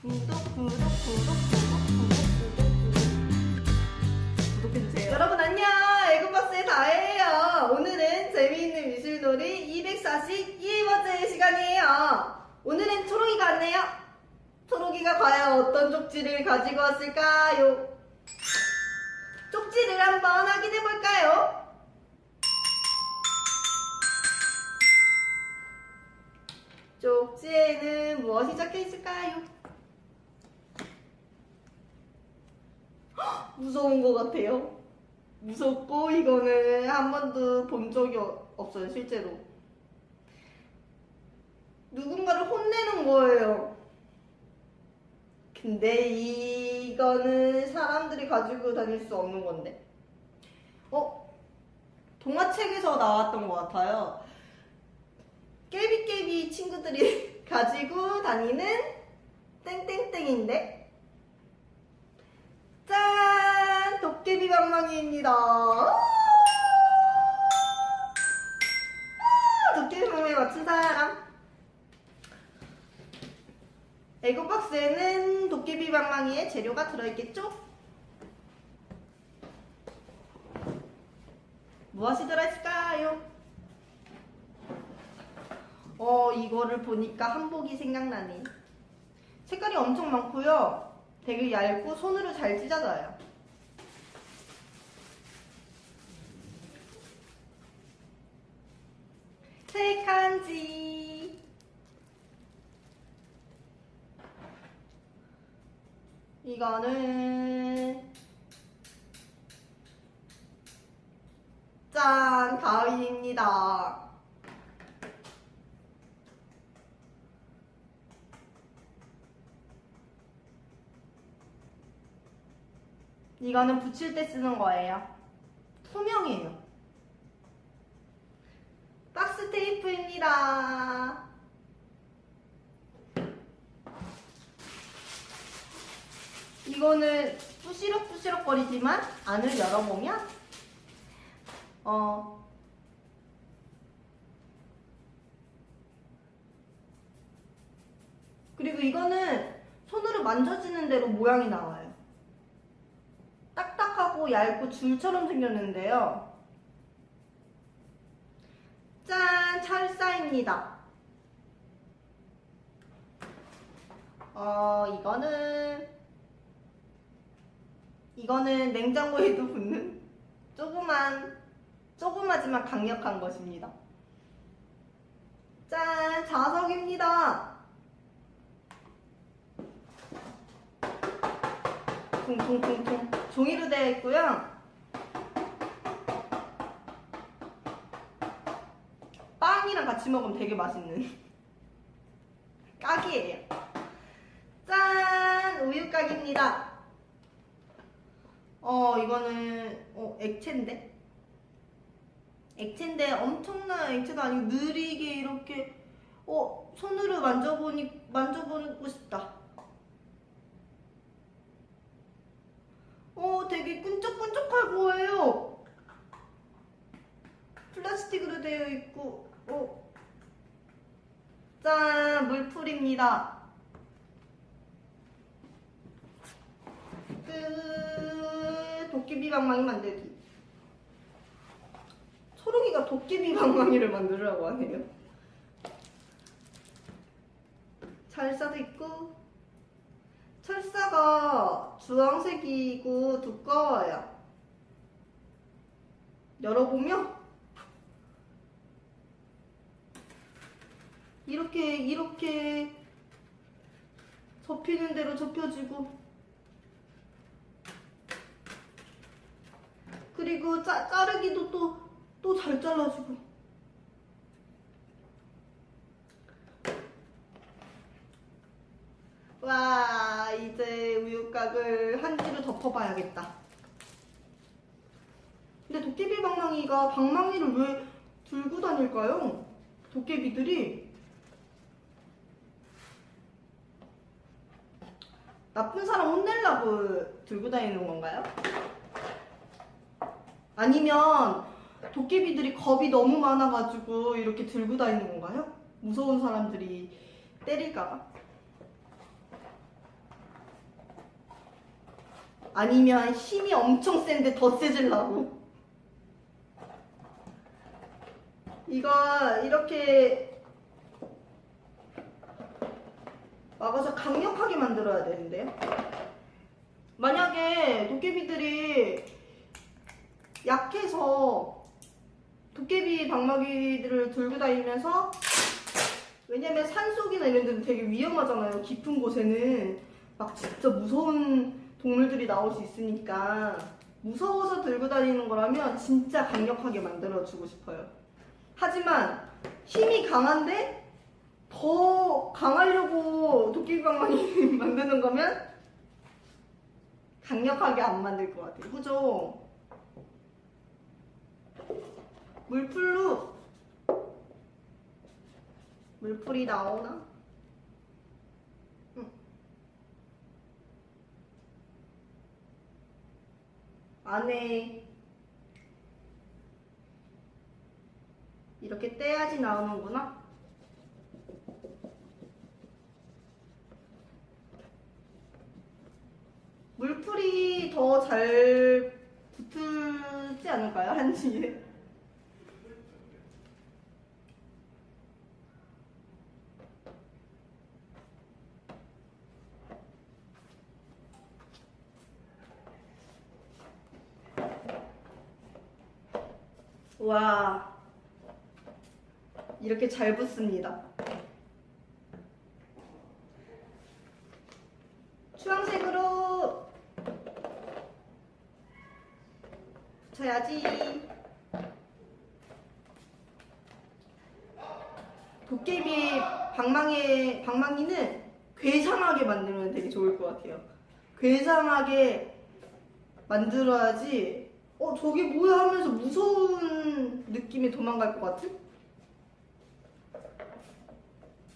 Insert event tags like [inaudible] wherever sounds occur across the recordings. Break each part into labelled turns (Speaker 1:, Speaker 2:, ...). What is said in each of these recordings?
Speaker 1: 구독 구독 구독 구독 구독 구독 구독해주세요 여러분 안녕 에그박스의 다혜예요 오늘은 재미있는 미술놀이 242번째 시간이에요 오늘은 초록이가 왔네요 초록이가 과연 어떤 쪽지를 가지고 왔을까요 쪽지를 한번 확인해볼까요 쪽지에는 무엇이 적혀 있을까요? 헉, 무서운 것 같아요. 무섭고 이거는 한 번도 본 적이 어- 없어요, 실제로. 누군가를 혼내는 거예요. 근데 이거는 사람들이 가지고 다닐 수 없는 건데. 어? 동화책에서 나왔던 것 같아요. 깨비깨비 친구들이 [laughs] 가지고 다니는 땡땡땡인데 도깨비 방망이입니다. 아, 도깨비 방망이 맞춘 사람. 에고 박스에는 도깨비 방망이의 재료가 들어있겠죠? 무엇이 들어있을까요? 어, 이거를 보니까 한복이 생각나네. 색깔이 엄청 많고요. 되게 얇고 손으로 잘 찢어져요. 색한지. 이거는 짠 가위입니다. 이거는 붙일 때 쓰는 거예요. 박스 테이프입니다. 이거는 부시럭부시럭 거리지만 안을 열어보면 어 그리고 이거는 손으로 만져지는 대로 모양이 나와요. 딱딱하고 얇고 줄처럼 생겼는데요. 짠! 철사입니다. 어, 이거는, 이거는 냉장고에도 붙는 조그만, 조그마지만 강력한 것입니다. 짠! 자석입니다. 퉁퉁퉁퉁 종이로 되어 있고요. 빵이랑 같이 먹으면 되게 맛있는 [laughs] 까기예요. 짠! 우유깍입니다. 어, 이거는 어, 액체인데? 액체인데 엄청난 액체도 아니고 느리게 이렇게 어, 손으로 만져보니 만져보고 싶다. 어, 되게 끈적끈적할 거예요. 플라스틱으로 되어 있고, 어. 짠, 물풀입니다. 끝. 도깨비 방망이 만들기. 초록이가 도깨비 방망이를 만들으라고 하네요. 철사도 있고, 철사가 주황색이고 두꺼워요. 열어보면 이렇게 이렇게 접히는 대로 접혀지고 그리고 짜, 자르기도 또 또 잘 잘라지고 와 이제 우유곽을 한지로 덮어봐야겠다. 근데 도깨비 방망이가 방망이를 왜 들고 다닐까요? 도깨비들이 나쁜 사람 혼내려고 들고 다니는 건가요? 아니면 도깨비들이 겁이 너무 많아가지고 이렇게 들고 다니는 건가요? 무서운 사람들이 때릴까봐? 아니면 힘이 엄청 센데 더 세질라고? 이거 이렇게 막아서 강력하게 만들어야 되는데요. 만약에 도깨비들이 약해서 도깨비 방망이들을 들고 다니면서 왜냐면 산속이나 이런 데는 되게 위험하잖아요. 깊은 곳에는 막 진짜 무서운 동물들이 나올 수 있으니까 무서워서 들고 다니는 거라면 진짜 강력하게 만들어 주고 싶어요. 하지만 힘이 강한데 더 강하려고 도깨비 방망이 [laughs] 만드는 거면 강력하게 안 만들 것 같아요. 그죠? 물풀로 물풀이 나오나? 응. 안에 이렇게 떼야지 나오는구나. 물풀이 더 잘 붙지 않을까요? 한지에? 와 이렇게 잘 붙습니다. 주황색으로 붙여야지. 도깨비 방망이 방망이는 괴상하게 만들면 되게 좋을 것 같아요. 괴상하게 만들어야지. 어 저게 뭐야 하면서 무서운 느낌이 도망갈 것 같은?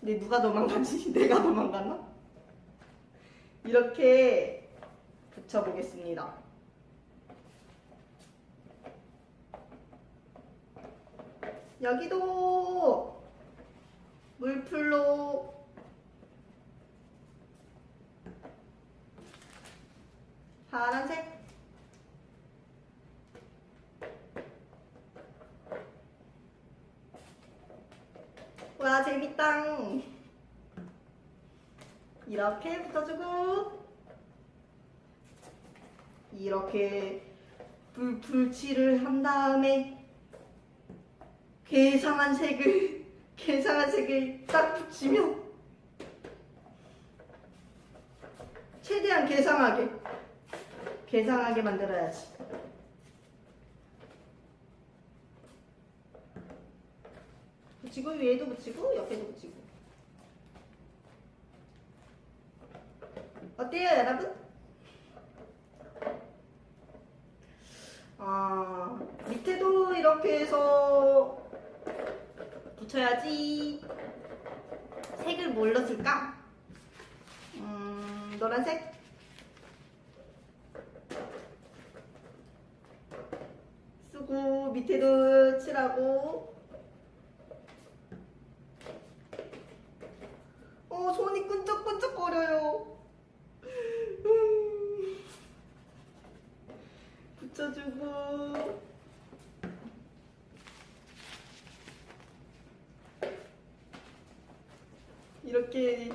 Speaker 1: 근데 누가 도망가지? [laughs] 내가 도망갔나? 이렇게 붙여보겠습니다. 여기도 물풀로 파란색 와 재밌다. 이렇게 붙여주고. 이렇게 불, 불칠을 한 다음에 괴상한 색을 [laughs] 괴상한 색을 딱 붙이면 최대한 괴상하게 괴상하게 만들어야지 붙이고 위에도 붙이고 옆에도 붙이고 어때요 여러분? 아 밑에도 이렇게 해서 붙여야지 색을 뭘로 쓸까? 음 노란색? 쓰고 밑에도 칠하고 어 손이 끈적끈적거려요 음. 붙여주고 이렇게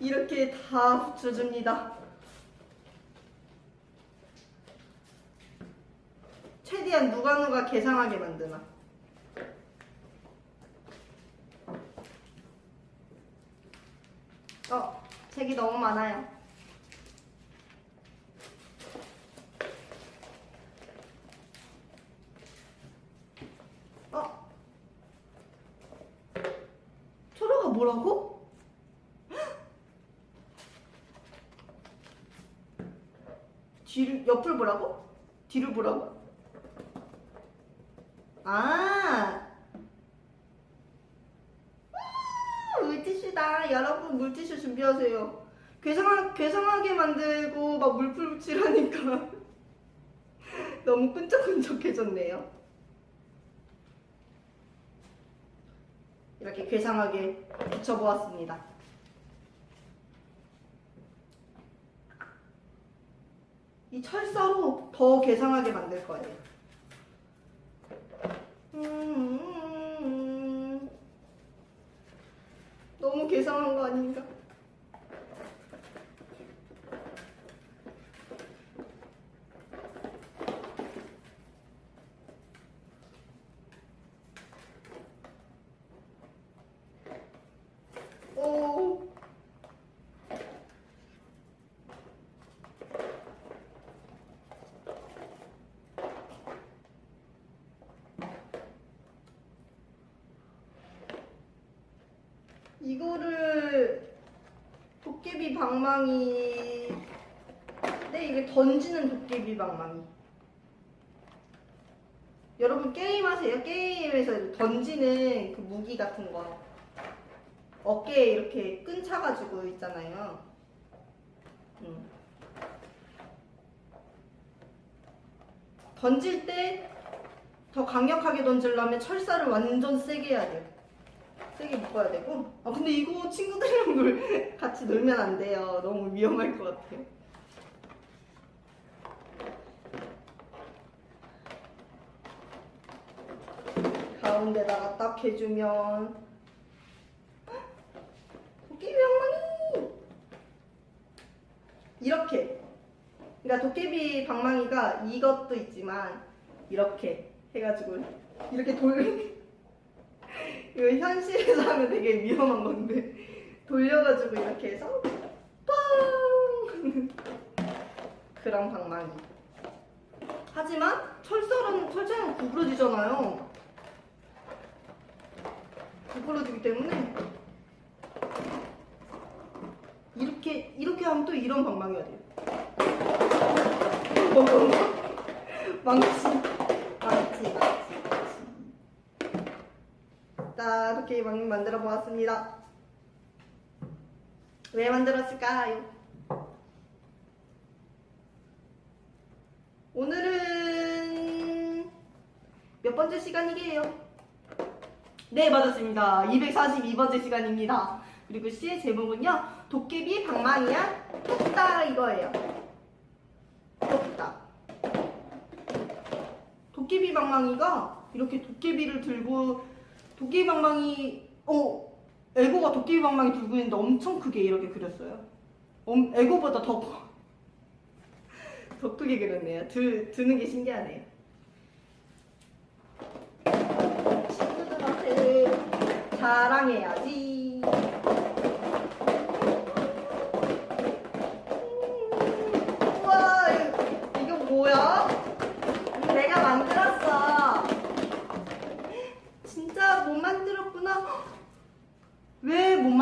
Speaker 1: 이렇게 다 붙여줍니다. 최대한 누가 누가 개상하게 만드나. 어, 색이 너무 많아요. 어? 초로가 뭐라고? 뒤를 옆을 보라고? 뒤를 보라고? 아 음, 물티슈다. 여러분 물티슈 준비하세요. 괴상하, 괴상하게 만들고 막 물풀 붙이라니까 [laughs] 너무 끈적끈적해졌네요. 이렇게 괴상하게 붙여보았습니다. 이 철사로 더 괴상하게 만들 거예요. 음, 너무 괴상한 거 아닌가? 오. 이거를 도깨비 방망이. 네 이게 던지는 도깨비 방망이. 여러분 게임 하세요? 게임에서 던지는 그 무기 같은 거. 어깨에 이렇게 끈 차가지고 있잖아요. 음. 던질 때 더 강력하게 던지려면 철사를 완전 세게 해야 돼요 세게 묶어야 되고. 아 근데 이거 친구들이랑 놀, [laughs] 같이 놀면 안 돼요. 너무 위험할 것 같아요. 가운데다가 딱 해주면 도깨비 방망이 이렇게. 그러니까 도깨비 방망이가 이것도 있지만 이렇게 해가지고 이렇게 돌. [laughs] 이거 현실에서 하면 되게 위험한 건데. 돌려가지고 이렇게 해서 빵! [laughs] 그런 방망이. 하지만 철사는 철사는 구부러지잖아요. 구부러지기 때문에 이렇게 이렇게 하면 또 이런 방망이가 돼요. [laughs] 망치 망치 망치 자, 이렇게 막 만들어 보았습니다. 왜 만들었을까요? 오늘은 몇 번째 시간이게요? 네, 맞았습니다. 242번째 시간입니다. 그리고 시의 제목은요, 도깨비 방망이야 톡다 이거예요. 톡다. 도깨비 방망이가 이렇게 도깨비를 들고 도깨비 방망이 어 에고가 도깨비 방망이 들고 있는데 엄청 크게 이렇게 그렸어요. 엄, 에고보다 더 커. [laughs] 더 크게 그렸네요. 드, 드는 게 신기하네요. 친구들한테 자랑해야지.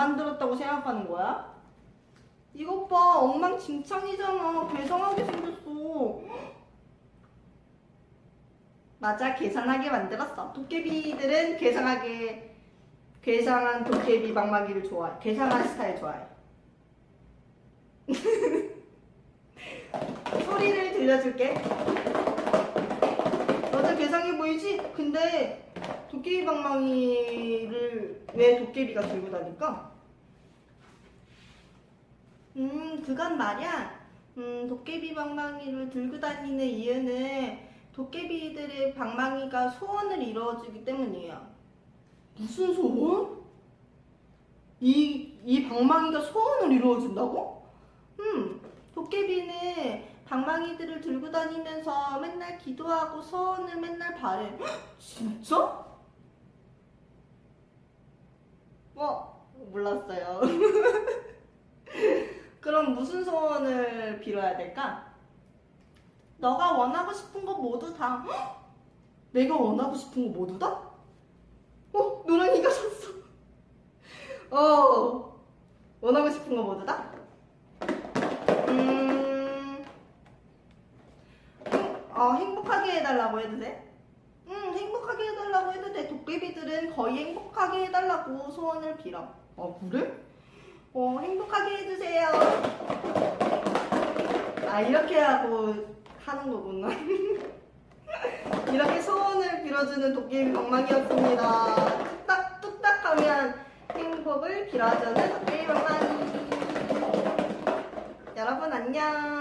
Speaker 1: 만들었다고 생각하는 거야? 이것 봐, 엉망진창이잖아. 괴상하게 생겼어. 맞아, 괴상하게 만들었어. 도깨비들은 괴상하게, 괴상한 도깨비 방망이를 좋아해. 괴상한 스타일 좋아해. [laughs] 소리를 들려줄게. 맞아, 괴상해 보이지? 근데 도깨비 방망이를 왜 도깨비가 들고 다닐까? 음, 그건 말이야. 음, 도깨비 방망이를 들고 다니는 이유는 도깨비들의 방망이가 소원을 이루어주기 때문이에요. 무슨 소원? 이, 이 방망이가 소원을 이루어준다고? 음, 도깨비는 방망이들을 들고 다니면서 맨날 기도하고 소원을 맨날 바래. 헉, 진짜? 어, 몰랐어요. [laughs] 그럼 무슨 소원을 빌어야 될까? 너가 원하고 싶은 거 모두 다. 헉! 내가 원하고 싶은 거 모두 다? 어, 노랑이가 샀어. 어, 원하고 싶은 거 모두 다? 음, 행, 어, 행복하게 해달라고 해도 돼? 응, 행복하게 해달라고 해도 돼. 도깨비들은 거의 행복하게 해달라고 소원을 빌어. 어, 그래? 어, 행복하게 해주세요. 아, 이렇게 하고 하는 거구나. [laughs] 이렇게 소원을 빌어주는 도깨비 방망이였습니다. 뚝딱, 뚝딱 하면 행복을 빌어주는 도깨비 방망이. 여러분, 안녕.